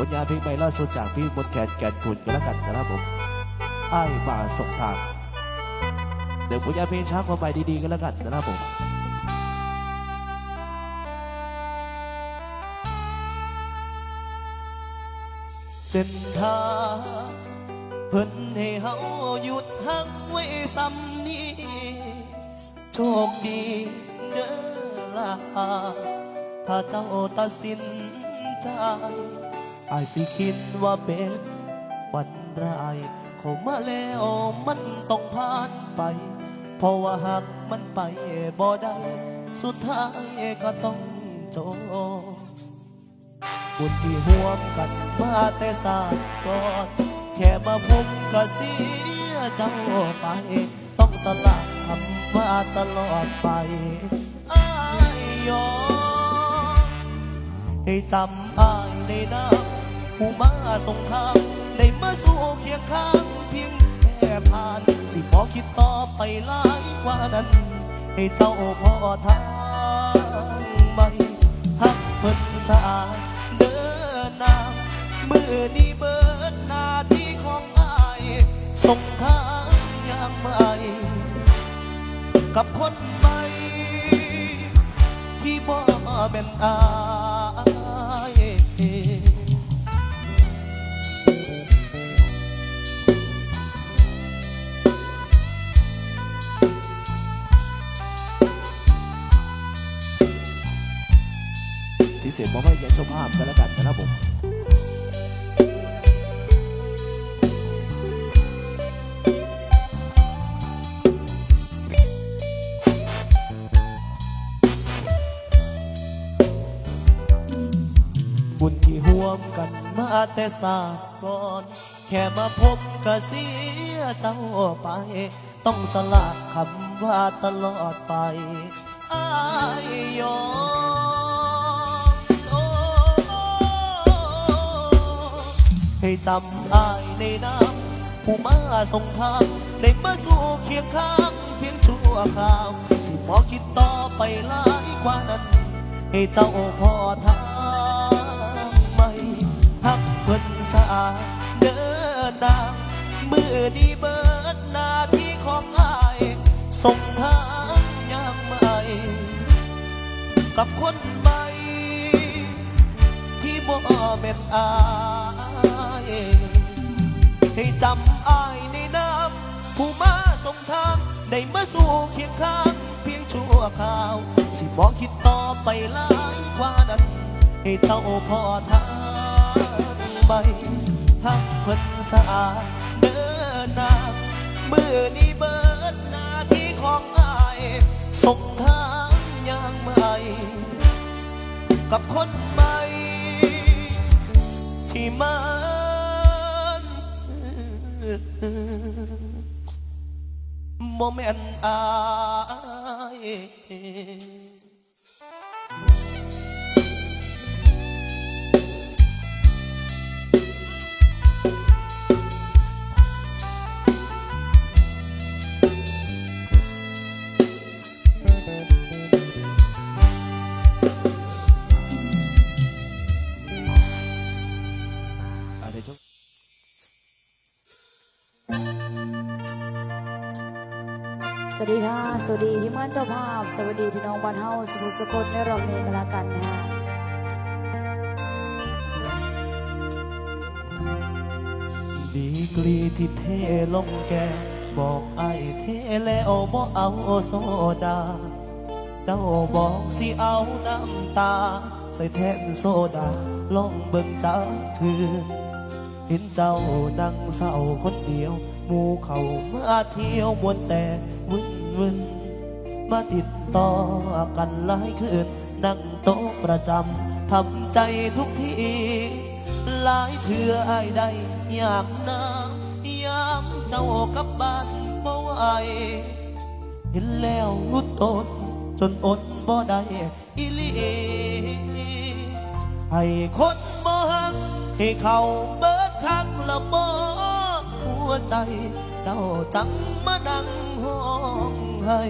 ผลงานเพลงใหม่ล่าสุดจากพี่มดแคนแกนคุณกันแล้วกันนะครับผมไอ้ายมาส่งทางเดี๋ยวผลงานเพลงช้าความใหม่ดีๆกันแล้วกันนะครับผมเส้นทางเพิ่นให้เฮาหยุดหักไว้ซ้ำนี้โชคดีเด้อล่ะถ้าเจ้าตัดสินใจ อายสิคิดว่าเป็นฝันร้ายเขามาแล้วมันต้องผ่านไป เพราะว่าหากมันไปบ่ได้สุดท้ายก็ต้องจบบุญที่ห่วมกันมาแต่ศาสตร์ก่อน แค่มาพบก็เสียเจ้าไป ต้องสละคำว่าตลอดไปอายยอมให้จำอายในน้ำ ผู้มาส่งทางได้มาสู่เคียงข้างเพียงแค่ผ่าน สิพอคิดต่อไปหลายกว่านั้น ให้เจ้าพอทางไหม่หักเพิ่นสะอาดเดินนางมือนี้เบิดหน้าที่ของอายส่งทางอย่างใหม่กับคนใหม่ที่บ่เป็นอาย ที่เสียงบอกให้ยังชมภาพกันแล้วกันนะครับผมบุญที่ห่วมกันมาแต่ศาสตร์ก่อน แค่มาพบก็เสียเจ้าไป ต้องสละคำว่าตลอดไป อายยอม ให้จำอายในน้ำผู้มาส่งทางได้มาสู่เคียงข้างเพียงชั่วคราวสิพอคิดต่อไปหลายกว่านั้น ให้เจ้าพอทางไม่หักเพิ่นสะอาดเดินนางมือดีเบิดหน้าที่ของอายส่งทางยางใหม่กับคนใหม่ที่บ่เป็นอาย ให้จำอายในน้ำผู้มาส่งทางได้มาสู่เคียงข้าง เพียงชั่วคราว สิบอกคิดต่อไปหลายกว่านั้น ให้เจ้าพอทางใหม่หักเพิ่นสะอาดเดินน้ามือนี้เบิดหน้าที่ของอายส่งทางอย่างใหม่กับคนใหม่ที่มัน โมเมนต์อายอะไรช่วง สวัสดีค่ะ สวัสดีที่มั่นเจ้าภาพ สวัสดีพี่น้องบ้านเฮาสมุทรสกลในรอบนี้กันละกันนะฮะดีกรีที่เทลงแกบอกไอ้เทแล้วบ่เอาโซดา เจ้าบอกสิเอาน้ำตา ใส่แทนโซดาลองเบิ่งจักคืน เห็นเจ้านั่งเศร้าคนเดียวหมู่เขามาเที่ยวมวนแต่วุ่นวุ่นมาติดต่อกันหลายคืนนั่งโต๊ะประจำทำใจทุกทีหลายเถื่อไอ้ายได้อยากน้ำยามเจ้ากับบ้านบ่ไหวเห็นแล้วรุดตนจนอดบ่ได้อีหลีให้คนบ่ฮักให้เขา ละบ่หัวใจ เจ้าจังมาดังห้องให้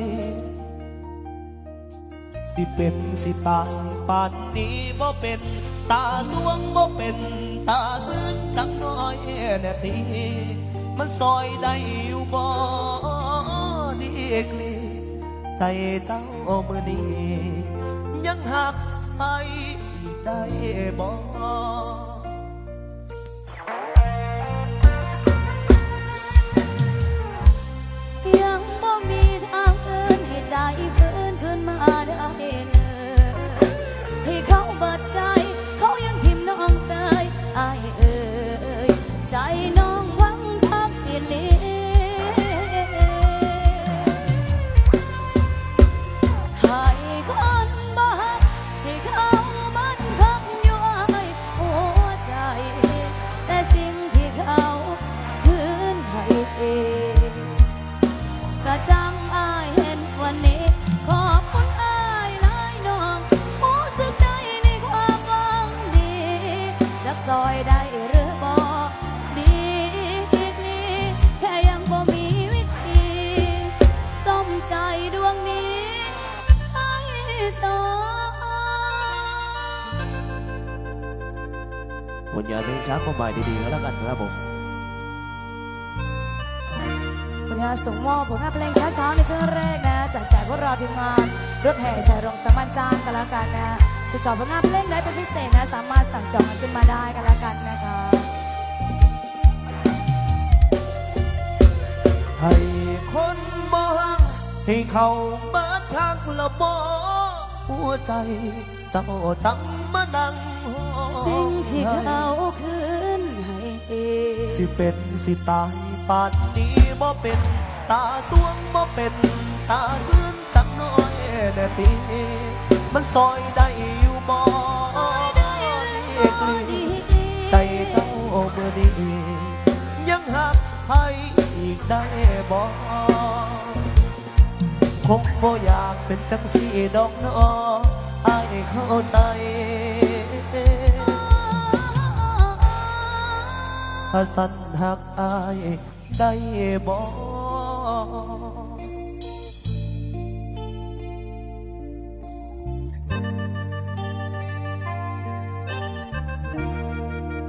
สิเป็นสิตายป่านนี้บ่เป็น ตาสวงบ่เป็น ตาซึ้งจังน้อยแน่ทีมันซอยได้อยู่บ่ดีกลีใจเจ้ามือนี้ยังหักไปได้บ่ ลงานเพลงช้าความหมายดีๆก็แล้วกันครับผมผลงานส่งมอบผลงานเพลงช้าๆในช่วงแรกนะจากจากพวกเราทีมงานรถแห่ชายรงสมัญจานกันแล้วกันนะจะจอบผลงานเพลงไหนเป็นพิเศษนะ สามารถสั่งจองกันขึ้นมาได้กันแล้วกันนะคะให้คนบ่ฮักให้เขาเบิดทางละบ่หัวใจเจ้าตั้งมานั่งห้อง สิ่งที่เขาคืนให้เองสิเป็นสิตายป่านนี้บ่เป็น ตาสวงบ่เป็น ตาซึ้งจังน้อยแน่ทีมันซอยได้อยู่บ่ซอยได้หรือบ่ดีใจเจ้าเมื่อนี้ยังหักให้อีกได้บ่คงบ่อยากเป็นจังสีดอกน้ออายเข้าใจ ถ้าสันหักอายได้บ่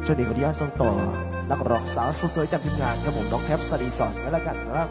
ช่วงนี้ขออนุญาตส่งต่อนักร้องสาวสวยๆจากทีมงานครับผมน้องแคปสรีสอนก็แล้วกันนะครับ